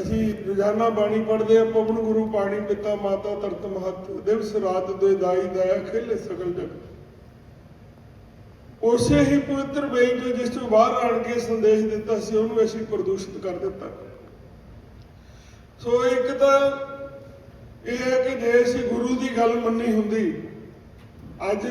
ਅਸੀਂ ਰੋਜ਼ਾਨਾ ਬਾਣੀ ਪੜ੍ਹਦੇ ਆ ਪਵਨ ਗੁਰੂ ਪਾਣੀ ਪਿਤਾ ਮਾਤਾ ਤਰਤ ਮਹਤ, ਦਿਵਸ ਰਾਤ ਦੁਇ ਦਾਈ ਦਇਆ ਖੇਲੇ ਸਗਲ ਜਗ। ਉਸੇ ਹੀ ਪਵਿੱਤਰ ਬੇਈ ਤੋਂ ਜਿਸ ਤੋਂ ਬਾਹਰ ਆਣ ਕੇ ਸੰਦੇਸ਼ ਦਿੱਤਾ ਸੀ, ਉਹਨੂੰ ਅਸੀਂ ਪ੍ਰਦੂਸ਼ਿਤ ਕਰ ਦਿੱਤਾ। ਸੋ ਇੱਕ ਤਾਂ ਇਹ ਹੈ ਕਿ ਜੇ ਅਸੀਂ ਗੁਰੂ ਦੀ ਗੱਲ ਮੰਨੀ ਹੁੰਦੀ, ਅੱਜ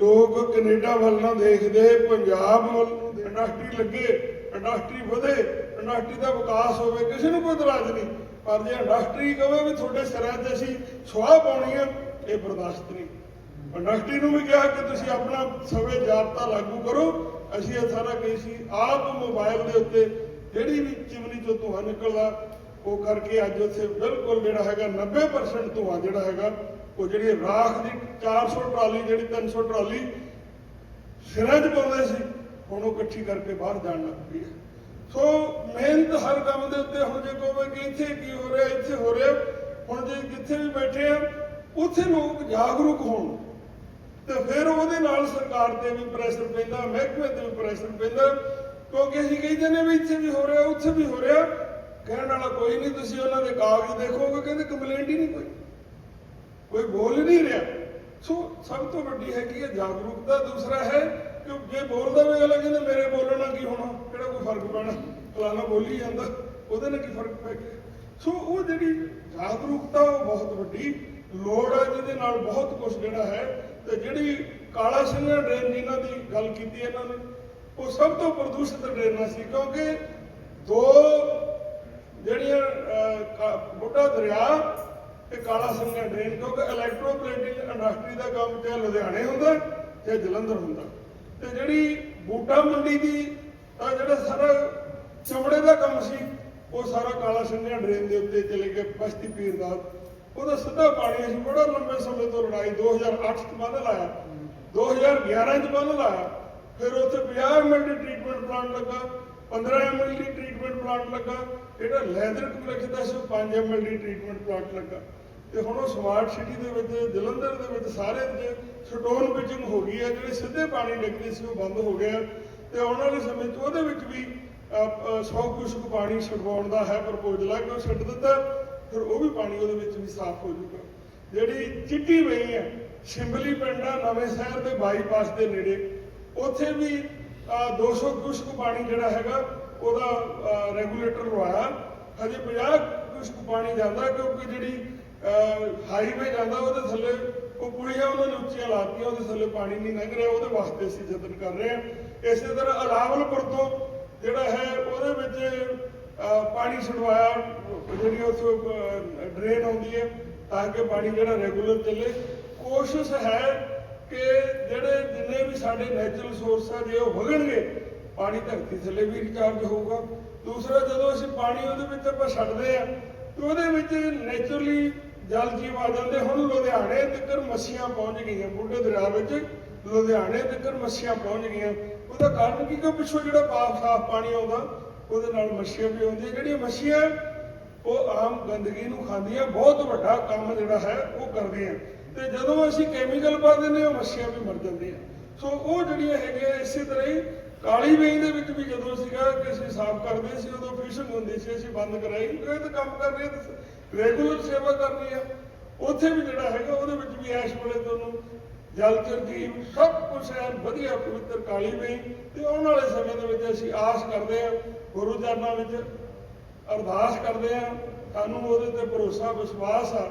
ਲੋਕ ਕੈਨੇਡਾ ਵੱਲ ਨਾ ਦੇਖਦੇ, ਪੰਜਾਬ ਵੱਲ ਇੰਡਸਟਰੀ ਲੱਗੇ ਇੰਡਸਟਰੀ ਵਧੇ ਇੰਡਸਟਰੀ ਦਾ ਵਿਕਾਸ ਹੋਵੇ, ਕਿਸੇ ਨੂੰ ਕੋਈ ਇਤਰਾਜ਼ ਨਹੀਂ। ਪਰ ਜੇ ਇੰਡਸਟਰੀ ਕਹੇ ਵੀ ਤੁਹਾਡੇ ਸਿਰਾਂ 'ਤੇ ਅਸੀਂ ਸੁਆਹ ਪਾਉਣੀ ਆ, ਇਹ ਬਰਦਾਸ਼ਤ ਨਹੀਂ। ਇੰਡਸਟਰੀ ਨੂੰ ਵੀ ਕਿਹਾ ਕਿ ਤੁਸੀਂ ਆਪਣਾ ਸਵੇ ਜਾਬਤਾ ਲਾਗੂ ਕਰੋ। ਅਸੀਂ ਇਹ ਸਾਰਾ ਕੇਸ ਸੀ, ਆਪ ਮੋਬਾਈਲ ਦੇ ਉੱਤੇ ਜਿਹੜੀ ਵੀ ਚਿਮਨੀ ਚੋਂ ਧੂੰਆਂ ਨਿਕਲਦਾ, ਉਹ ਕਰਕੇ ਅੱਜ ਉੱਥੇ ਬਿਲਕੁਲ ਜਿਹੜਾ ਹੈਗਾ 90% ਧੂੰਆਂ ਜਿਹੜਾ ਹੈਗਾ, ਉਹ ਜਿਹੜੀ ਰਾਖ ਦੀ 400 ਟਰਾਲੀ, ਜਿਹੜੀ 300 ਟਰਾਲੀ ਸਿਰਾਂ 'ਚ ਪਾਉਂਦੇ ਸੀ, ਹੁਣ ਉਹ ਇਕੱਠੀ ਕਰਕੇ ਬਾਹਰ ਜਾਣ ਲੱਗ ਪਈ ਹੈ। ਸੋ ਮਿਹਨਤ ਹਰ ਕੰਮ ਦੇ ਉੱਤੇ ਹੁਣ ਜੇ ਕਹੋਗੇ ਕਿ ਇੱਥੇ ਕੀ ਹੋ ਰਿਹਾ, ਇੱਥੇ ਹੋ ਰਿਹਾ, ਹੁਣ ਜੇ ਜਿੱਥੇ ਵੀ ਬੈਠੇ ਆ, ਉੱਥੇ ਲੋਕ ਜਾਗਰੂਕ ਹੋਣ। ਤੇ ਫਿਰ ਉਹਦੇ ਨਾਲ ਸਰਕਾਰ ਤੇ ਵੀ ਪ੍ਰੈਸ਼ਰ ਪੈਂਦਾ, ਮਹਿਕਮੇ ਤੇ ਵੀ ਪ੍ਰੈਸ਼ਰ ਪੈਂਦਾ, ਕਿਉਂਕਿ ਅਸੀਂ ਕਹਿੰਦੇ ਨੇ ਵੀ ਇੱਥੇ ਵੀ ਹੋ ਰਿਹਾ, ਉੱਥੇ ਵੀ ਹੋ ਰਿਹਾ। ਕਹਿਣ ਵਾਲਾ ਕੋਈ ਨਹੀਂ, ਤੁਸੀਂ ਉਹਨਾਂ ਦੇ ਕਾਗਜ਼ ਦੇਖੋਗੇ, ਕਹਿੰਦੇ ਕੰਪਲੇਂਟ ਹੀ ਨਹੀਂ ਕੋਈ। ਕੋਈ ਬੋਲ ਨਹੀਂ ਰਿਹਾ। ਸੋ ਸਭ ਤੋਂ ਵੱਡੀ ਹੈਗੀ ਹੈ ਜਾਗਰੂਕਤਾ, ਦੂਸਰਾ ਹੈ ਕਿ ਜੇ ਬੋਲਦਾ ਵੀ ਅਗਲਾ ਕਹਿੰਦਾ ਮੇਰੇ ਬੋਲਣ ਨਾਲ ਕੀ ਹੋਣਾ? ਕਿਹੜਾ ਕੋਈ ਫ਼ਰਕ ਪੈਣਾ? ਫਲਾਣਾ ਬੋਲੀ ਜਾਂਦਾ। ਉਹਦੇ ਨਾਲ ਕੀ ਫ਼ਰਕ ਪੈ ਗਿਆ? ਸੋ ਉਹ ਜਿਹੜੀ ਜਾਗਰੂਕਤਾ ਉਹ ਬਹੁਤ ਵੱਡੀ ਲੋੜ ਹੈ, ਜਿਹਦੇ ਨਾਲ ਬਹੁਤ ਕੁਝ ਜਿਹੜਾ ਹੈ, ਤੇ ਜਿਹੜੀ ਕਾਲਾ ਸਿੰਘਾਂ ਡਰੇਨ ਜਿਨ੍ਹਾਂ ਦੀ ਗੱਲ ਕੀਤੀ ਇਹਨਾਂ ਨੇ, ਉਹ ਸਭ ਤੋਂ ਪ੍ਰਦੂਸ਼ਿਤ ਡਰੇਨਾਂ ਸੀ, ਕਿਉਂਕਿ ਦੋ ਜਿਹੜੀਆਂ ਬੁੱਢਾ ਦਰਿਆ ਤੇ ਕਾਲਾ ਸਿੰਘਾ ਡਰੇਨ, ਕਿਉਂਕਿ ਇਲੈਕਟ੍ਰੋਪਲੇਟਿੰਗ ਇੰਡਸਟਰੀ ਦਾ ਕੰਮ ਚਾਹੇ ਲੁਧਿਆਣੇ ਹੁੰਦਾ, ਚਾਹੇ ਜਲੰਧਰ ਹੁੰਦਾ। ਤੇ ਜਿਹੜੀ ਬੂਟਾ ਮੰਡੀ ਦੀ, ਤਾਂ ਜਿਹੜਾ ਸਾਰਾ ਚਮੜੇ ਦਾ ਕੰਮ ਸੀ, ਉਹ ਸਾਰਾ ਕਾਲਾ ਸਿੰਘਾ ਡਰੇਨ ਦੇ ਉੱਤੇ ਚਲੇ ਗਏ ਬਸਤੀ ਪੀਰ ਦਾ। ਉਹਦਾ ਸਿੱਧਾ ਪਾਣੀ ਅਸੀਂ ਬੜਾ ਲੰਬੇ ਸਮੇਂ ਤੋਂ ਲੜਾਈ 2008 ਚ ਬੰਨ ਲਾਇਆ 2011 ਚ ਬੰਨ ਲਾਇਆ ਫਿਰ ਉੱਥੇ 50 ਐਮਐਲ ਦੀ ਟ੍ਰੀਟਮੈਂਟ ਪਲਾਂਟ ਲੱਗਾ 15 ਐਮਐਲ ਦੀ ਟ੍ਰੀਟਮੈਂਟ ਪਲਾਂਟ ਲੱਗਾ, ਜਿਹੜਾ ਲੈਦਰ ਕੰਪਲੈਕਸ ਦਾ ਸੀ, ਉਹ 5 ਐਮਐਲ ਟ੍ਰੀਟਮੈਂਟ ਪਲਾਂਟ ਲੱਗਾ। ਤੇ ਹੁਣ ਉਹ ਸਮਾਰਟ ਸਿਟੀ ਦੇ ਵਿੱਚ ਜਲੰਧਰ ਦੇ ਵਿੱਚ ਸਾਰੇ ਸਟੋਨ ਪਿਚਿੰਗ ਹੋ ਗਈ ਹੈ ਜਿਹੜੇ ਸਿੱਧੇ ਪਾਣੀ ਡਿੱਗਦੇ ਸੀ ਉਹ ਬੰਦ ਹੋ ਗਿਆ ਤੇ ਆਉਣ ਵਾਲੇ ਸਮੇਂ 'ਚ ਉਹਦੇ ਵਿੱਚ ਵੀ 100 ਕੁਸ਼ਕ ਪਾਣੀ ਛਡਵਾਉਣ ਦਾ ਹੈ ਪ੍ਰਪੋਜ਼ਲ ਹੈ ਕਿ ਉਹ ਛੱਡ ਦਿੱਤਾ ਫਿਰ ਉਹ ਵੀ ਪਾਣੀ ਉਹਦੇ ਵਿੱਚ ਵੀ ਸਾਫ਼ ਹੋ ਜੂਗਾ ਜਿਹੜੀ ਚਿੱਟੀ ਵਈ ਹੈ ਸ਼ਿੰਬਲੀ ਪਿੰਡ ਆ ਨਵੇਂ ਸ਼ਹਿਰ ਦੇ ਬਾਈਪਾਸ ਦੇ ਨੇੜੇ ਉੱਥੇ ਵੀ ਅਹ, 200 ਕੁਸ਼ਕ ਪਾਣੀ ਜਿਹੜਾ ਹੈਗਾ ਉਹਦਾ ਰੈਗੂਲੇਟਰ ਲਵਾਇਆ। ਹਜੇ 50 ਕੁਸ਼ਕ ਪਾਣੀ ਜਾਂਦਾ ਕਿਉਂਕਿ ਜਿਹੜੀ ਹਾਈਵੇ ਜਾਂਦਾ ਉਹਦੇ ਥੱਲੇ ਉਹ ਪੁਲੀਆਂ ਉਹਨਾਂ ਨੇ ਉੱਚੀਆਂ ਲਾਤੀਆਂ, ਉਹਦੇ ਥੱਲੇ ਪਾਣੀ ਨਹੀਂ ਲੰਘ ਰਿਹਾ, ਉਹਦੇ ਵਾਸਤੇ ਅਸੀਂ ਯਤਨ ਕਰ ਰਹੇ ਹਾਂ। ਇਸੇ ਤਰ੍ਹਾਂ ਅਲਾਵਲਪੁਰ ਤੋਂ ਜਿਹੜਾ ਹੈ, ਉਹਦੇ ਵਿੱਚ ਪਾਣੀ ਛਡਵਾਇਆ, ਜਿਹੜੀ ਉੱਥੋਂ ਡਰੇਨ ਆਉਂਦੀ ਹੈ, ਤਾਂ ਕਿ ਪਾਣੀ ਜਿਹੜਾ ਰੈਗੂਲਰ ਚੱਲੇ। ਕੋਸ਼ਿਸ਼ ਹੈ ਕਿ ਜਿਹੜੇ ਜਿੰਨੇ ਵੀ ਸਾਡੇ ਨੈਚੁਰਲ ਸੋਰਸ ਆ, ਜੇ ਉਹ ਵਗਣਗੇ, ਪਾਣੀ ਧਰਤੀ ਥੱਲੇ ਵੀ ਰਿਚਾਰਜ ਹੋਊਗਾ। ਦੂਸਰਾ, ਜਦੋਂ ਅਸੀਂ ਪਾਣੀ ਉਹਦੇ ਵਿੱਚ ਆਪਾਂ ਛੱਡਦੇ ਆ ਤੇ ਉਹਦੇ ਵਿੱਚ ਨੇਚਰਲੀ ਜਲ ਜੀਵ ਆ ਜਾਂਦੇ ਹੁਣ ਲੁਧਿਆਣੇ ਤੱਕ ਮੱਛੀਆਂ ਪਹੁੰਚ ਗਈਆਂ ਬੁੱਢੇ ਦਰਿਆ ਵਿੱਚ ਲੁਧਿਆਣੇ ਤੱਕ ਮੱਛੀਆਂ ਪਹੁੰਚ ਗਈਆਂ। ਉਹਦਾ ਕਾਰਨ ਕੀ ਕਿ ਪਿੱਛੋਂ ਜਿਹੜਾ ਪਾਪ, ਸਾਫ਼ ਪਾਣੀ ਆਉਂਦਾ, ਉਹਦੇ ਨਾਲ ਮੱਛੀਆਂ ਵੀ ਆਉਂਦੀਆਂ। ਜਿਹੜੀਆਂ ਮੱਛੀਆਂ ਉਹ ਆਮ ਗੰਦਗੀ ਨੂੰ ਖਾਂਦੀਆਂ, ਬਹੁਤ ਵੱਡਾ ਕੰਮ ਜਿਹੜਾ ਹੈ, ਉਹ ਕਰਦੀਆਂ। ਤੇ ਜਦੋਂ ਅਸੀਂ ਕੈਮੀਕਲ ਪਾ ਦਿੰਦੇ ਹਾਂ, ਮੱਛੀਆਂ ਵੀ ਮਰ ਜਾਂਦੀਆਂ। ਸੋ ਉਹ ਜਿਹੜੀਆਂ ਹੈਗੀਆਂ ਇਸੇ ਤਰ੍ਹਾਂ ਹੀ, ਕਾਲੀ ਵੇਈ ਦੇ ਵਿੱਚ ਵੀ ਜਦੋਂ ਸੀਗਾ ਕਿ ਅਸੀਂ ਸਾਫ਼ ਕਰਦੇ ਸੀ, ਉਦੋਂ ਫਿਸ਼ਿੰਗ ਹੁੰਦੀ ਸੀ, ਅਸੀਂ ਬੰਦ ਕਰਾਈ। ਇਹ ਤਾਂ ਕੰਮ ਕਰ ਰਹੇ ਰੈਗੂਲਰ ਸੇਵਾ ਕਰਨੀ ਆ। ਉੱਥੇ ਵੀ ਜਿਹੜਾ ਹੈਗਾ, ਉਹਦੇ ਵਿੱਚ ਵੀ ਐਸ਼ ਵੇਲੇ ਤੁਹਾਨੂੰ। ਜਲ ਜੀਵ, ਸਭ ਕੁਝ ਐਨ ਵਧੀਆ, ਪਵਿੱਤਰ, ਕਾਲੀ ਵੇਈ ਤੇ ਆਉਣ ਵਾਲੇ ਸਮੇਂ ਦੇ ਵਿੱਚ ਅਸੀਂ ਆਸ ਕਰਦੇ ਹਾਂ, ਗੁਰੂ ਚਰਨਾਂ ਵਿੱਚ ਅਰਦਾਸ ਕਰਦੇ ਹਾਂ। ਸਾਨੂੰ ਉਹਦੇ ਤੇ ਭਰੋਸਾ, ਵਿਸ਼ਵਾਸ ਆ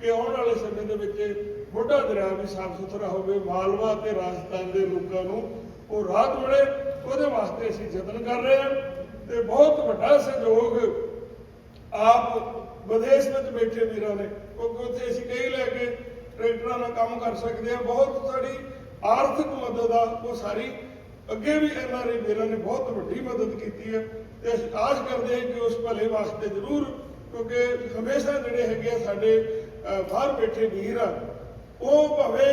ਕਿ ਆਉਣ ਵਾਲੇ ਸਮੇਂ ਦੇ ਵਿੱਚ ਬੁੱਢਾ ਦਰਿਆ ਵੀ ਸਾਫ਼ ਸੁਥਰਾ ਹੋਵੇ, ਮਾਲਵਾ ਤੇ ਰਾਜਸਥਾਨ ਦੇ ਲੋਕਾਂ ਨੂੰ ਉਹ ਰਾਹਤ ਮਿਲੇ ਉਹਦੇ ਵਾਸਤੇ ਅਸੀਂ ਯਤਨ ਕਰ ਰਹੇ ਹਾਂ। ਤੇ ਬਹੁਤ ਵੱਡਾ ਸਹਿਯੋਗ ਆਪ ਵਿਦੇਸ਼ ਵਿੱਚ ਬੈਠੇ ਵੀਰਾਂ ਨੇ। ਕਿਉਂਕਿ ਉੱਥੇ ਅਸੀਂ ਕਈ ਲੈ ਕੇ ਟਰੈਕਟਰਾਂ ਨਾਲ ਕੰਮ ਕਰ ਸਕਦੇ ਆ ਬਹੁਤ ਸਾਡੀ ਆਰਥਿਕ ਮਦਦ ਆ, ਉਹ ਸਾਰੀ। ਅੱਗੇ ਵੀ ਐਨਆਰਏ ਵੀਰਾਂ ਨੇ ਬਹੁਤ ਵੱਡੀ ਮਦਦ ਕੀਤੀ ਹੈ। ਤੇ ਅਸੀਂ ਆਸ ਕਰਦੇ ਹਾਂ ਕਿ ਉਸ ਭਲੇ ਵਾਸਤੇ ਜ਼ਰੂਰ, ਕਿਉਂਕਿ ਹਮੇਸ਼ਾ ਜਿਹੜੇ ਹੈਗੇ ਆ ਸਾਡੇ ਬਾਹਰ ਬੈਠੇ ਵੀਰ ਆ, ਉਹ ਭਾਵੇਂ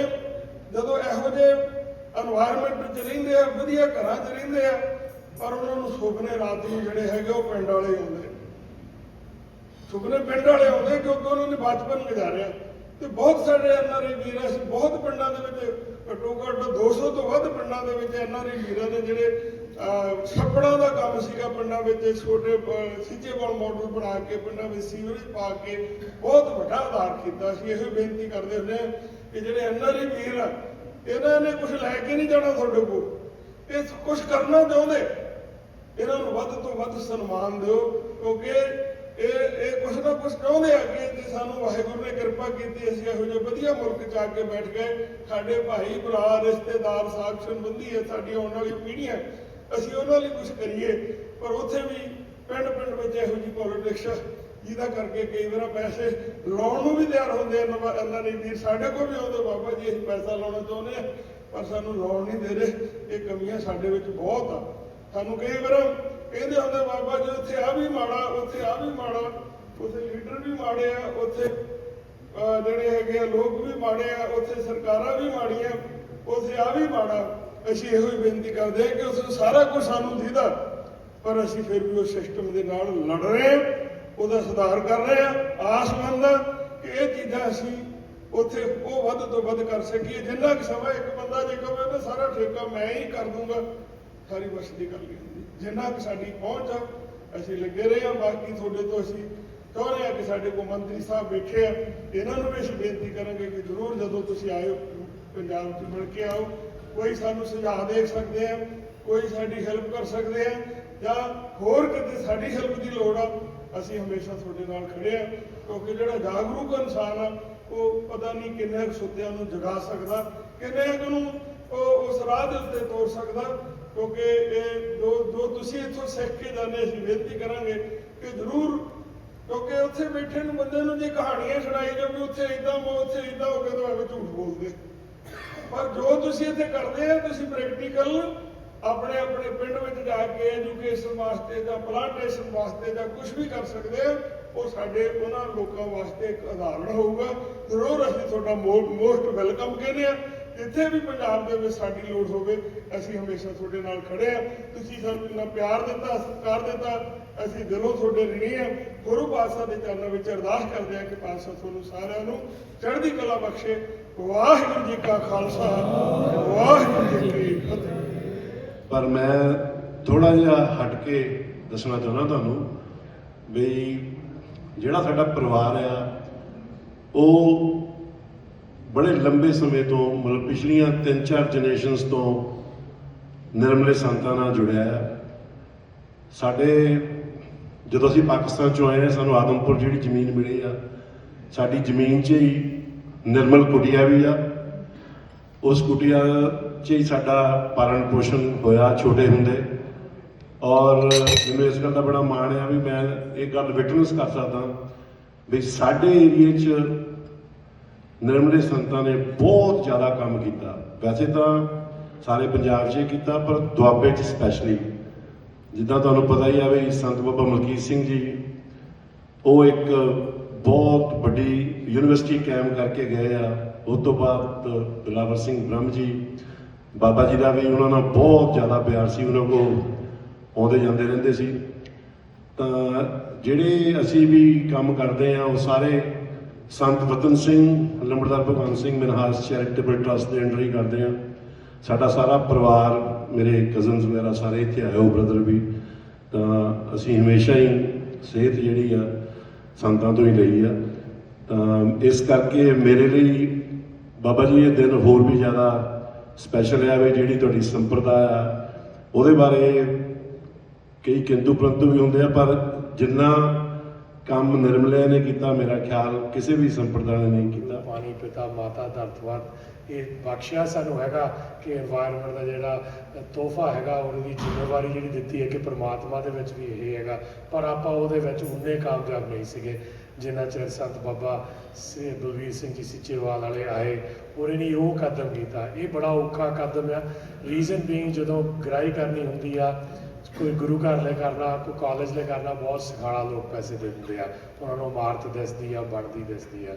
ਜਦੋਂ ਇਹੋ ਜਿਹੇ এনवायरमेंट ਵਿੱਚ ਰਹਿੰਦੇ ਆ, ਵਧੀਆ ਘਰਾਂ 'ਚ ਰਹਿੰਦੇ ਆ, ਪਰ ਉਹਨਾਂ ਨੂੰ ਸੁਪਨੇ ਰਾਤ ਨੂੰ ਜਿਹੜੇ ਹੈਗੇ ਉਹ ਪਿੰਡ ਵਾਲੇ ਹੁੰਦੇ ਸੁਪਨੇ ਪਿੰਡ ਵਾਲੇ ਆਉਂਦੇ ਕਿਉਂਕਿ ਉਹਨਾਂ ਨੇ ਬਚਪਨ ਗੁਜ਼ਾਰਿਆ। ਤੇ ਬਹੁਤ ਸਾਰੇ ਐਨਆਰਆਈ ਵੀਰ ਆ, ਅਸੀਂ ਬਹੁਤ ਪਿੰਡਾਂ ਦੇ ਵਿੱਚ ਘੱਟੋ ਘੱਟ 200 ਤੋਂ ਵੱਧ ਪਿੰਡਾਂ ਦੇ ਵਿੱਚ ਐਨਆਰਆਈ ਵੀਰਾਂ ਨੇ ਜਿਹੜੇ ਛੱਪੜਾਂ ਦਾ ਕੰਮ ਸੀਗਾ ਪਿੰਡਾਂ ਵਿੱਚ ਛੋਟੇ ਸੀਚੇਵਾਲ ਸਿੰਚੇਬਲ ਮਾਡਲ ਬਣਾ ਕੇ ਪਿੰਡਾਂ ਵਿੱਚ ਸੀਵਰੇਜ ਪਾ ਕੇ ਬਹੁਤ ਵੱਡਾ ਆਧਾਰ ਕੀਤਾ। ਸੀ ਇਹੋ ਬੇਨਤੀ ਕਰਦੇ ਹੁੰਦੇ ਆ ਕਿ ਜਿਹੜੇ ਐਨਆਰਈ ਵੀਰ ਆ ਇਹਨਾਂ ਨੇ ਕੁਝ ਲੈ ਕੇ ਨਹੀਂ ਜਾਣਾ ਤੁਹਾਡੇ ਕੋਲ। ਇਹ ਕੁਝ ਕਰਨਾ ਚਾਹੁੰਦੇ ਇਹਨਾਂ ਨੂੰ ਵੱਧ ਤੋਂ ਵੱਧ ਸਨਮਾਨ ਦਿਓ ਕਿਉਂਕਿ ਇਹ ਇਹ ਕੁਛ ਨਾ ਕੁਛ ਚਾਹੁੰਦੇ ਆ ਕਿ ਜੇ ਸਾਨੂੰ ਵਾਹਿਗੁਰੂ ਨੇ ਕਿਰਪਾ ਕੀਤੀ, ਅਸੀਂ ਇਹੋ ਜਿਹੇ ਵਧੀਆ ਮੁਲਕ ਚ ਆ ਕੇ ਬੈਠ ਗਏ। ਸਾਡੇ ਭਾਈ, ਭਰਾ, ਰਿਸ਼ਤੇਦਾਰ ਸਾਥ ਸੰਬੰਧੀ ਹੈ ਸਾਡੀ ਆਉਣ ਵਾਲੀ ਪੀੜ੍ਹੀਆਂ ਅਸੀਂ ਉਹਨਾਂ ਲਈ ਕੁਝ ਕਰੀਏ, ਪਰ ਉੱਥੇ ਵੀ ਪਿੰਡ ਪਿੰਡ ਵਿੱਚ ਇਹੋ ਜਿਹੀ ਪੋਲਿਟਿਕਸ ਜਿਹਦਾ ਕਰਕੇ ਕਈ ਵਾਰ ਪੈਸੇ ਲਾਉਣ ਨੂੰ ਵੀ ਤਿਆਰ ਹੁੰਦੇ ਆ ਅੱਲਾ ਨਹੀਂ ਵੀਰ, ਸਾਡੇ ਕੋਲ ਵੀ ਆਉਂਦੇ ਬਾਬਾ ਜੀ, ਅਸੀਂ ਪੈਸਾ ਲਾਉਣਾ ਚਾਹੁੰਦੇ ਆ, ਪਰ ਸਾਨੂੰ ਲਾਉਣ ਨਹੀਂ ਦੇ ਰਹੇ। ਇਹ ਕਮੀਆਂ ਸਾਡੇ ਵਿੱਚ ਬਹੁਤ ਆ। ਸਾਨੂੰ ਕਈ ਵਾਰ ਕਹਿੰਦੇ ਹੁੰਦੇ ਬਾਬਾ ਜੀ, ਉੱਥੇ ਆ ਵੀ ਮਾੜਾ, ਉੱਥੇ ਆ ਵੀ ਮਾੜਾ। ਉੱਥੇ ਲੀਡਰ ਵੀ ਮਾੜੇ ਆ, ਉੱਥੇ ਜਿਹੜੇ ਹੈਗੇ ਆ, ਲੋਕ ਵੀ ਮਾੜੇ ਆ, ਉੱਥੇ ਸਰਕਾਰਾਂ ਵੀ ਮਾੜੀਆਂ, ਉੱਥੇ ਆ ਵੀ ਮਾੜਾ। ਅਸੀਂ ਇਹੋ ਹੀ ਬੇਨਤੀ ਕਰਦੇ ਹਾਂ ਕਿ ਉਸ ਸਾਰਾ ਕੁਝ ਸਾਨੂੰ ਦੀਦਾ, ਪਰ ਅਸੀਂ ਫਿਰ ਵੀ ਉਸ ਸਿਸਟਮ ਦੇ ਨਾਲ ਲੜ ਰਹੇ ਹਾਂ, ਉਹਦਾ ਸੁਧਾਰ ਕਰ ਰਹੇ ਹਾਂ। ਆਸ ਮੰਨਦਾ ਕਿ ਇਹ ਚੀਜ਼ਾਂ ਅਸੀਂ ਉੱਥੇ ਉਹ ਵੱਧ ਤੋਂ ਵੱਧ ਕਰ ਸਕੀਏ। ਜਿੰਨਾ ਕੁ ਸਮਾਂ ਇੱਕ ਬੰਦਾ ਜੇ ਕਹੇ ਤਾਂ ਸਾਰਾ ਠੇਕਾ ਮੈਂ ਹੀ ਕਰ ਦੂੰਗਾ। ਸਾਰੀ ਬਸ ਦੀ ਗੱਲ ਜਿੰਨਾ ਕਿ ਸਾਡੀ ਪਹੁੰਚ ਆ, ਅਸੀਂ ਲੱਗੇ ਰਹੇ ਹਾਂ। ਬਾਕੀ ਤੁਹਾਡੇ ਤੋਂ ਅਸੀਂ ਚਾਹੁੰਦੇ ਹਾਂ ਕਿ ਸਾਡੇ ਕੋਲ ਮੰਤਰੀ ਸਾਹਿਬ ਬੈਠੇ ਆ। ਇਹਨਾਂ ਨੂੰ ਵੀ ਅਸੀਂ ਬੇਨਤੀ ਕਰਾਂਗੇ ਕਿ ਜ਼ਰੂਰ ਜਦੋਂ ਤੁਸੀਂ ਆਇਓ, ਪੰਜਾਬ 'ਚ ਮਿਲ ਕੇ ਆਓ। ਕੋਈ ਸਾਨੂੰ ਸੁਝਾਅ ਦੇ ਸਕਦੇ ਆ, ਕੋਈ ਸਾਡੀ ਹੈਲਪ ਕਰ ਸਕਦੇ ਆ, ਜਾਂ ਹੋਰ ਕਿਤੇ ਸਾਡੀ ਹੈਲਪ ਦੀ ਲੋੜ ਆ, ਅਸੀਂ ਹਮੇਸ਼ਾ ਤੁਹਾਡੇ ਨਾਲ ਖੜੇ ਆ। ਕਿਉਂਕਿ ਜਿਹੜਾ ਜਾਗਰੂਕ ਇਨਸਾਨ ਆ, ਉਹ ਪਤਾ ਨਹੀਂ ਕਿੰਨੇ ਕੁ ਸੁੱਤਿਆਂ ਨੂੰ ਜਗਾ ਸਕਦਾ, ਕਿੰਨੇ ਕੁ ਨੂੰ ਉਹ ਉਸ ਰਾਹ ਦੇ ਉੱਤੇ ਤੋਰ ਸਕਦਾ, ਕਿਉਂਕਿ ਇਹ ਜੋ ਜੋ ਤੁਸੀਂ ਇੱਥੋਂ ਸਿੱਖ ਕੇ ਜਾਂਦੇ ਅਸੀਂ ਬੇਨਤੀ ਕਰਾਂਗੇ ਕਿ ਜ਼ਰੂਰ, ਕਿਉਂਕਿ ਉੱਥੇ ਬੈਠੇ ਨੂੰ ਬੰਦੇ ਨੂੰ ਜੇ ਕਹਾਣੀਆਂ ਸੁਣਾਈ ਜੋ ਵੀ ਉੱਥੇ ਇਦਾਂ ਮੈਂ ਉੱਥੇ ਇਦਾਂ ਹੋ ਗਿਆ ਤਾਂ ਐਵੇਂ ਝੂਠ ਬੋਲਦੇ। ਪਰ ਜੋ ਤੁਸੀਂ ਇੱਥੇ ਕਰਦੇ ਆ ਤੁਸੀਂ ਪ੍ਰੈਕਟੀਕਲ ਆਪਣੇ ਆਪਣੇ ਪਿੰਡ ਵਿੱਚ ਜਾ ਕੇ ਐਜੂਕੇਸ਼ਨ ਵਾਸਤੇ ਜਾਂ ਪਲਾਂਟੇਸ਼ਨ ਵਾਸਤੇ ਜਾਂ ਕੁਝ ਵੀ ਕਰ ਸਕਦੇ ਆ ਉਹ ਸਾਡੇ ਉਹਨਾਂ ਲੋਕਾਂ ਵਾਸਤੇ ਇੱਕ ਉਦਾਹਰਣ ਹੋਊਗਾ। ਜ਼ਰੂਰ ਅਸੀਂ ਤੁਹਾਡਾ ਮੋਸਟ ਵੈਲਕਮ ਕਹਿੰਦੇ ਆ ਜਿੱਥੇ ਵੀ ਪੰਜਾਬ ਦੇ ਵਿੱਚ ਸਾਡੀ ਲੋੜ ਹੋਵੇ, ਅਸੀਂ ਹਮੇਸ਼ਾ ਤੁਹਾਡੇ ਨਾਲ ਖੜੇ ਆ ਤੁਸੀਂ ਸਾਨੂੰ ਇੰਨਾ ਪਿਆਰ ਦਿੱਤਾ, ਸਤਿਕਾਰ ਦਿੱਤਾ, ਅਸੀਂ ਦਿਲੋਂ ਤੁਹਾਡੇ ਰਿਣੀ ਆ ਗੁਰੂ ਪਾਤਸ਼ਾਹ ਦੇ ਚਰਨਾਂ ਵਿੱਚ ਅਰਦਾਸ ਕਰਦੇ ਆ ਕਿ ਪਾਤਸ਼ਾਹ ਤੁਹਾਨੂੰ ਸਾਰਿਆਂ ਨੂੰ ਚੜ੍ਹਦੀ ਕਲਾ ਬਖਸ਼ੇ। ਵਾਹਿਗੁਰੂ ਜੀ ਕਾ ਖਾਲਸਾ, ਵਾਹਿਗੁਰੂ ਜੀ ਕੀ ਫਤਿਹ। ਪਰ ਮੈਂ ਥੋੜਾ ਜਿਹਾ ਹਟ ਕੇ ਦੱਸਣਾ ਚਾਹੁੰਦਾ ਤੁਹਾਨੂੰ ਵੀ ਜਿਹੜਾ ਸਾਡਾ ਪਰਿਵਾਰ ਆ, ਉਹ ਬੜੇ ਲੰਬੇ ਸਮੇਂ ਤੋਂ, ਮਤਲਬ ਪਿਛਲੀਆਂ 3-4 ਜਨਰੇਸ਼ਨਸ ਤੋਂ ਨਿਰਮਲੇ ਸੰਤਾਂ ਨਾਲ ਜੁੜਿਆ ਹੈ। ਸਾਡੇ, ਜਦੋਂ ਅਸੀਂ ਪਾਕਿਸਤਾਨ ਚੋਂ ਆਏ ਹਾਂ, ਸਾਨੂੰ ਆਦਮਪੁਰ ਜਿਹੜੀ ਜ਼ਮੀਨ ਮਿਲੀ ਆ, ਸਾਡੀ ਜ਼ਮੀਨ 'ਚ ਹੀ ਨਿਰਮਲ ਕੁਟੀਆ ਵੀ ਆ। ਉਸ ਕੁਟੀਆ 'ਚ ਹੀ ਸਾਡਾ ਪਾਲਣ ਪੋਸ਼ਣ ਹੋਇਆ ਛੋਟੇ ਹੁੰਦੇ। ਔਰ ਮੈਨੂੰ ਇਸ ਗੱਲ ਦਾ ਬੜਾ ਮਾਣ ਆ ਵੀ ਮੈਂ ਇਹ ਗੱਲ ਵਿਟਨੈਸ ਕਰ ਸਕਦਾ ਵੀ ਸਾਡੇ ਏਰੀਏ 'ਚ ਨਿਰਮਲੇ ਸੰਤਾਂ ਨੇ ਬਹੁਤ ਜ਼ਿਆਦਾ ਕੰਮ ਕੀਤਾ। ਵੈਸੇ ਤਾਂ ਸਾਰੇ ਪੰਜਾਬ 'ਚ ਕੀਤਾ, ਪਰ ਦੁਆਬੇ 'ਚ ਸਪੈਸ਼ਲੀ ਜਿੱਦਾਂ ਤੁਹਾਨੂੰ ਪਤਾ ਹੀ ਆ ਵੀ ਸੰਤ ਬਾਬਾ ਮਲਕੀਤ ਸਿੰਘ ਜੀ, ਉਹ ਇੱਕ ਬਹੁਤ ਵੱਡੀ ਯੂਨੀਵਰਸਿਟੀ ਕਾਇਮ ਕਰਕੇ ਗਏ ਆ। ਉਸ ਤੋਂ ਬਾਅਦ ਬਿਲਾਵਰ ਸਿੰਘ ਬ੍ਰਹਮ ਜੀ, ਬਾਬਾ ਜੀ ਦਾ ਵੀ ਉਹਨਾਂ ਨਾਲ ਬਹੁਤ ਜ਼ਿਆਦਾ ਪਿਆਰ ਸੀ, ਉਹਨਾਂ ਕੋਲ ਆਉਂਦੇ ਜਾਂਦੇ ਰਹਿੰਦੇ ਸੀ। ਤਾਂ ਜਿਹੜੇ ਅਸੀਂ ਵੀ ਕੰਮ ਕਰਦੇ ਆ, ਉਹ ਸਾਰੇ ਸੰਤ ਵਤਨ ਸਿੰਘ, ਲੰਬੜਦਾਰ ਭਗਵੰਤ ਸਿੰਘ ਮਨਹਾਸ ਚੈਰੀਟੇਬਲ ਟਰਸਟ ਦੇ ਅੰਡਰ ਹੀ ਕਰਦੇ ਆ। ਸਾਡਾ ਸਾਰਾ ਪਰਿਵਾਰ, ਮੇਰੇ ਕਜ਼ਨਸ ਵਗੈਰਾ ਸਾਰੇ ਇੱਥੇ ਆਏ ਹੋ ਬ੍ਰਦਰ ਵੀ। ਤਾਂ ਅਸੀਂ ਹਮੇਸ਼ਾ ਹੀ ਸਿਹਤ ਜਿਹੜੀ ਆ, ਸੰਤਾਂ ਤੋਂ ਹੀ ਲਈ ਆ। ਤਾਂ ਇਸ ਕਰਕੇ ਮੇਰੇ ਲਈ ਬਾਬਾ ਜੀ, ਇਹ ਦਿਨ ਹੋਰ ਵੀ ਜ਼ਿਆਦਾ ਸਪੈਸ਼ਲ ਹੈ ਵੀ ਜਿਹੜੀ ਤੁਹਾਡੀ ਸੰਪਰਦਾ ਆ। ਉਹਦੇ ਬਾਰੇ ਕਈ ਕਿੰਦੂ ਪ੍ਰੰਤੂ ਵੀ ਹੁੰਦੇ ਆ, ਪਰ ਜਿੰਨਾ ਕੰਮ ਨਿਰਮਲਿਆ ਨੇ ਕੀਤਾ, ਮੇਰਾ ਖਿਆਲ ਕਿਸੇ ਵੀ ਸੰਪਰਦਾ ਨੇ ਨਹੀਂ ਕੀਤਾ। ਪਾਣੀ, ਪਿਤਾ, ਮਾਤਾ ਧਰਤਵਾਦ ਇਹ ਬਖਸ਼ਿਆ ਸਾਨੂੰ ਹੈਗਾ ਕਿ এনवायरमेंट ਦਾ ਜਿਹੜਾ ਤੋਹਫਾ ਹੈਗਾ, ਉਹਦੀ ਜ਼ਿੰਮੇਵਾਰੀ ਜਿਹੜੀ ਦਿੱਤੀ ਹੈ ਕਿ ਪ੍ਰਮਾਤਮਾ ਦੇ ਵਿੱਚ ਵੀ ਇਹ ਹੈਗਾ। ਪਰ ਆਪਾਂ ਉਹਦੇ ਵਿੱਚ ਉਹਨੇ ਕਾਮਯਾਬ ਨਹੀਂ ਸੀਗੇ, ਜਿੰਨਾ ਚਿਰ ਸੰਤ ਬਾਬਾ ਸੇ ਬਲਵੀਰ ਸਿੰਘ ਜੀ ਸਿੱਚੇਵਾਲ ਵਾਲੇ ਆਏ, ਉਹਨੇ ਨਹੀਂ ਉਹ ਕਦਮ ਕੀਤਾ। ਇਹ ਬੜਾ ਔਖਾ ਕਦਮ ਆ। ਰੀਜ਼ਨ ਬੀਇੰਗ ਜਦੋਂ ਗ੍ਰਾਈ ਕਰਨੀ ਹੁੰਦੀ ਆ ਕੋਈ ਗੁਰੂ ਘਰ ਲਈ ਕਰਨਾ ਕੋਈ ਕਾਲਜ ਲਈ ਕਰਨਾ ਬਹੁਤ ਸਿਖਾਲਾ ਲੋਕ ਪੈਸੇ ਦੇ ਦਿੰਦੇ ਆ। ਉਹਨਾਂ ਨੂੰ ਇਮਾਰਤ ਦਿਸਦੀ ਆ, ਬਣਦੀ ਦਿਸਦੀ ਆ।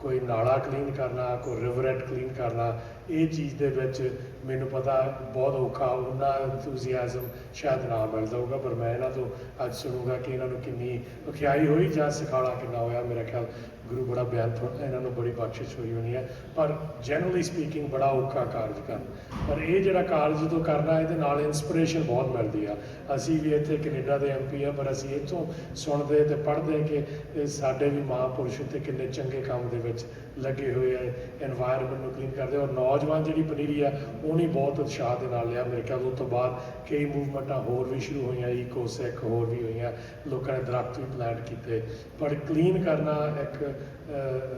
ਕੋਈ ਨਾਲਾ ਕਲੀਨ ਕਰਨਾ, ਕੋਈ ਰਿਵਰੈਟ ਕਲੀਨ ਕਰਨਾ ਇਹ ਚੀਜ਼ ਦੇ ਵਿੱਚ ਮੈਨੂੰ ਪਤਾ ਬਹੁਤ ਔਖਾ, ਉਹਨਾਂ ਐਂਥੂਸੀਆਜ਼ਮ ਸ਼ਾਇਦ ਨਾ ਮਿਲਦਾ ਹੋਊਗਾ, ਪਰ ਮੈਂ ਇਹਨਾਂ ਤੋਂ ਅੱਜ ਸੁਣੂਗਾ ਕਿ ਇਹਨਾਂ ਨੂੰ ਕਿੰਨੀ ਔਖਿਆਈ ਹੋਈ ਜਾਂ ਸਿਖਾਲਾ ਕਿੰਨਾ ਹੋਇਆ। ਮੇਰਾ ਖਿਆਲ ਗੁਰੂ ਬੜਾ ਬਿਆਨ ਥੋ- ਇਹਨਾਂ ਨੂੰ ਬੜੀ ਬਖਸ਼ਿਸ਼ ਹੋਈ ਹੋਣੀ ਹੈ। ਪਰ ਜਨਰਲੀ ਸਪੀਕਿੰਗ ਬੜਾ ਔਖਾ ਕਾਰਜ ਕਰਨ। ਪਰ ਇਹ ਜਿਹੜਾ ਕਾਰਜ ਜਦੋਂ ਕਰਨਾ, ਇਹਦੇ ਨਾਲ ਇਨਸਪੀਰੇਸ਼ਨ ਬਹੁਤ ਮਿਲਦੀ ਆ। ਅਸੀਂ ਵੀ ਇੱਥੇ ਕੈਨੇਡਾ ਦੇ ਐਮਪੀ ਆ, ਪਰ ਅਸੀਂ ਇੱਥੋਂ ਸੁਣਦੇ ਤੇ ਪੜ੍ਹਦੇ ਕਿ ਸਾਡੇ ਵੀ ਮਹਾਂਪੁਰਸ਼ ਤੇ ਕਿੰਨੇ ਚੰਗੇ ਕੰਮ ਦੇ ਵਿੱਚ ਲੱਗੇ ਹੋਏ ਐ এনवायरमेंट ਨੂੰ ਕਲੀਨ ਕਰਦੇ ਔਰ ਨੌਜਵਾਨ ਜਿਹੜੀ ਪਨੀਰੀ ਆ, ਉਹਨੇ ਬਹੁਤ ਉਤਸ਼ਾਹ ਦੇ ਨਾਲ ਲਿਆ। ਮੇਰੇ ਖਿਆਲ ਉਸ ਤੋਂ ਬਾਅਦ ਕਈ ਮੂਵਮੈਂਟਾਂ ਹੋਰ ਵੀ ਸ਼ੁਰੂ ਹੋਈਆਂ ਇਕੋਸੈਕ ਹੋਰ ਵੀ ਹੋਈਆਂ। ਲੋਕਾਂ ਨੇ ਦਰਖਤ ਵੀ ਪਲਾਂਟ ਕੀਤੇ। ਪਰ ਕਲੀਨ ਕਰਨਾ ਇੱਕ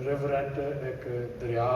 ਰਿਵਰੈਂਟ ਇੱਕ ਦਰਿਆ,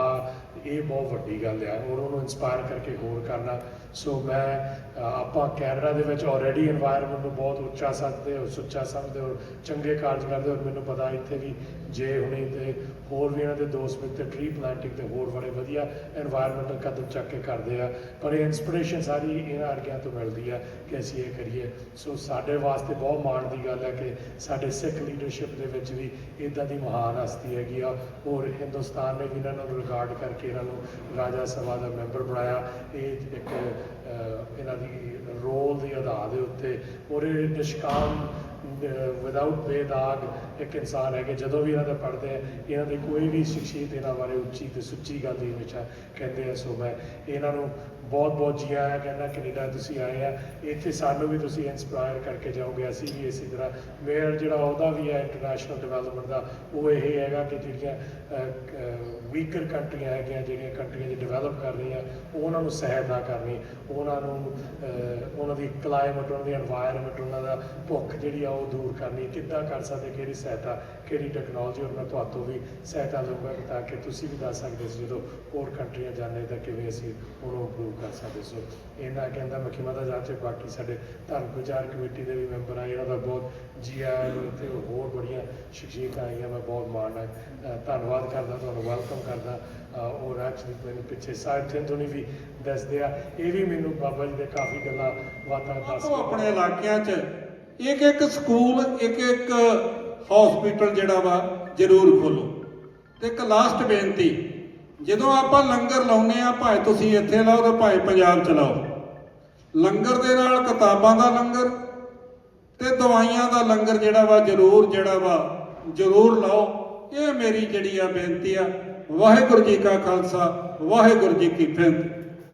ਇਹ ਬਹੁਤ ਵੱਡੀ ਗੱਲ ਆ। ਔਰ ਉਹਨੂੰ ਇਨਸਪਾਇਰ ਕਰਕੇ ਹੋਰ ਕਰਨਾ। ਸੋ ਮੈਂ ਆਪਾਂ ਕੈਨੇਡਾ ਦੇ ਵਿੱਚ ਆਲਰੇਡੀ এনवायरमेंट ਨੂੰ ਬਹੁਤ ਉੱਚਾ ਸਮਝਦੇ ਹੋ ਸੁੱਚਾ ਸਮਝਦੇ ਹੋ ਚੰਗੇ ਕਾਰਜ ਕਰਦੇ ਹੋ ਮੈਨੂੰ ਪਤਾ ਇੱਥੇ ਵੀ ਜੇ ਹੁਣੇ ਤੇ ਹੋਰ ਵੀ ਇਹਨਾਂ ਦੇ ਦੋਸਤ ਮਿੱਤਰ ਟ੍ਰੀ ਪਲਾਂਟਿੰਗ ਤੇ ਹੋਰ ਬੜੇ ਵਧੀਆ এনवायरमेंटਲ ਕਦਮ ਚੱਕ ਕੇ ਕਰਦੇ ਆ। ਪਰ ਇਹ ਇਨਸਪੀਰੇਸ਼ਨ ਸਾਰੀ ਇਹਨਾਂ ਅਰਗਿਆਂ ਤੋਂ ਮਿਲਦੀ ਆ ਕਿ ਅਸੀਂ ਇਹ ਕਰੀਏ। ਸੋ ਸਾਡੇ ਵਾਸਤੇ ਬਹੁਤ ਮਾਣ ਦੀ ਗੱਲ ਹੈ ਕਿ ਸਾਡੇ ਸਿੱਖ ਲੀਡਰਸ਼ਿਪ ਦੇ ਵਿੱਚ ਵੀ ਇਦਾਂ ਦੀ ਮਹਾਨ ਹਸਤੀ ਹੈਗੀ ਆ। ਔਰ ਹਿੰਦੁਸਤਾਨ ਨੇ ਵੀ ਇਹਨਾਂ ਨੂੰ ਰਿਕਾਰਡ ਕਰਕੇ ਇਹਨਾਂ ਨੂੰ ਰਾਜਾ ਸਭਾ ਦਾ ਮੈਂਬਰ ਬਣਾਇਆ। ਇਹ ਇੱਕ ਇਹਨਾਂ ਦੀ ਰੋਲ ਦੇ ਆਧਾਰ ਦੇ ਉੱਤੇ। ਔਰ ਇਹ ਨਿਸ਼ਕਾਮ ਵਿਦਆਊਟ ਬੇਦਾਗ ਇੱਕ ਇਨਸਾਨ ਹੈਗੇ, ਜਦੋਂ ਵੀ ਇਹਨਾਂ ਦਾ ਪੜ੍ਹਦੇ ਆ, ਇਹਨਾਂ ਦੀ ਕੋਈ ਵੀ ਸ਼ਖਸੀਅਤ ਇਹਨਾਂ ਬਾਰੇ ਉੱਚੀ ਤੇ ਸੁੱਚੀ ਗੱਲ ਦੀ ਹਮੇਸ਼ਾ ਕਹਿੰਦੇ ਆ ਸੋ ਮੈਂ ਇਹਨਾਂ ਨੂੰ ਬਹੁਤ ਬਹੁਤ ਜੀ ਆਇਆ ਕਹਿੰਦਾ ਕੈਨੇਡਾ ਤੁਸੀਂ ਆਏ ਆ, ਇੱਥੇ ਸਾਨੂੰ ਵੀ ਤੁਸੀਂ ਇਨਸਪਾਇਰ ਕਰਕੇ ਜਾਓਗੇ, ਅਸੀਂ ਵੀ ਇਸੇ ਤਰ੍ਹਾਂ। ਮੇਅਰ ਜਿਹੜਾ ਉਹਦਾ ਵੀ ਹੈ ਇੰਟਰਨੈਸ਼ਨਲ ਡਿਵੈਲਪਮੈਂਟ ਦਾ, ਉਹ ਇਹ ਹੈਗਾ ਕਿ ਜਿਹੜੀਆਂ ਵੀਕਰ ਕੰਟਰੀਆਂ ਹੈਗੀਆਂ, ਜਿਹੜੀਆਂ ਕੰਟਰੀਆਂ ਦੀ ਡਿਵੈਲਪ ਕਰ ਰਹੀਆਂ, ਉਹਨਾਂ ਨੂੰ ਸਹਾਇਤਾ ਕਰਨੀ, ਉਹਨਾਂ ਨੂੰ ਉਹਨਾਂ ਦੀ ਕਲਾਈਮੇਟ ਉਹਨਾਂ ਦੀ এনवायरमेंट ਉਹਨਾਂ ਦਾ ਭੁੱਖ ਜਿਹੜੀ ਆ ਉਹ ਦੂਰ ਕਰਨੀ, ਕਿੱਦਾਂ ਕਰ ਸਕਦੇ, ਕਿਹੜੀ ਸਹਾਇਤਾ, ਕਿਹੜੀ ਟੈਕਨੋਲੋਜੀ ਉਹਨਾਂ ਤੁਹਾਤੋਂ ਵੀ ਸਹਾਇਤਾ ਲਊਗਾ ਤਾਂ ਕਿ ਤੁਸੀਂ ਵੀ ਦੱਸ ਸਕਦੇ ਜਦੋਂ ਹੋਰ ਕੰਟਰੀਆਂ ਜਾਂਦੇ ਤਾਂ ਕਿਵੇਂ ਅਸੀਂ ਉਹਨੂੰ ਇੰਪਰੂਵ ਕਰ ਸਕਦੇ ਸੋ। ਇਹਨਾਂ ਕਹਿੰਦਾ ਮੁਖੀ ਮਾਤਾ ਜਾਨ ਬਾਕੀ ਸਾਡੇ ਧਰਮ ਪ੍ਰਚਾਰ ਕਮੇਟੀ ਦੇ ਵੀ ਮੈਂਬਰ ਆ ਇਹਨਾਂ ਦਾ ਬਹੁਤ ਜੀ ਆਇਆਂ ਤੇ ਹੋਰ ਬੜੀਆਂ ਸ਼ਖਸੀਅਤਾਂ ਆਈਆਂ, ਮੈਂ ਬਹੁਤ ਮਾਣ ਹੈ ਧੰਨਵਾਦ ਕਰਦਾ, ਤੁਹਾਨੂੰ ਵੈਲਕਮ ਕਰਦਾ। ਉਹ ਔਰ ਮੈਨੂੰ ਪਿੱਛੇ ਸਾਹਿਬ ਚੰਦੂਨੀ ਵੀ ਦੱਸਦੇ ਆ। ਇਹ ਵੀ ਮੈਨੂੰ ਬਾਬਾ ਜੀ ਦੇ ਕਾਫੀ ਗੱਲਾਂ, ਬਾਤਾਂ ਦੱਸ ਆਪਣੇ ਇਲਾਕਿਆਂ 'ਚ ਇੱਕ ਇੱਕ ਸਕੂਲ, ਇੱਕ ਇੱਕ ਹਸਪੀਟਲ ਜਿਹੜਾ ਵਾ, ਜ਼ਰੂਰ ਖੋਲੋ। ਤੇ ਇੱਕ ਲਾਸਟ ਬੇਨਤੀ ਜਦੋਂ ਆਪਾਂ ਲੰਗਰ ਲਾਉਨੇ ਆ ਭਾਵੇਂ ਤੁਸੀਂ ਇੱਥੇ ਲਾਓ ਤੇ ਭਾਵੇਂ ਪੰਜਾਬ ਚ ਲਾਓ, ਲੰਗਰ ਦੇ ਨਾਲ ਕਿਤਾਬਾਂ ਦਾ ਲੰਗਰ ਤੇ ਦਵਾਈਆਂ ਦਾ ਲੰਗਰ ਜਿਹੜਾ ਵਾ, ਜ਼ਰੂਰ ਜਿਹੜਾ ਵਾ, ਜ਼ਰੂਰ ਲਾਓ। ਇਹ ਮੇਰੀ ਜਿਹੜੀ ਆ ਬੇਨਤੀ ਆ। ਵਾਹਿਗੁਰੂ ਜੀ ਕਾ ਖਾਲਸਾ, ਵਾਹਿਗੁਰੂ ਜੀ ਕੀ ਫਤਿਹ।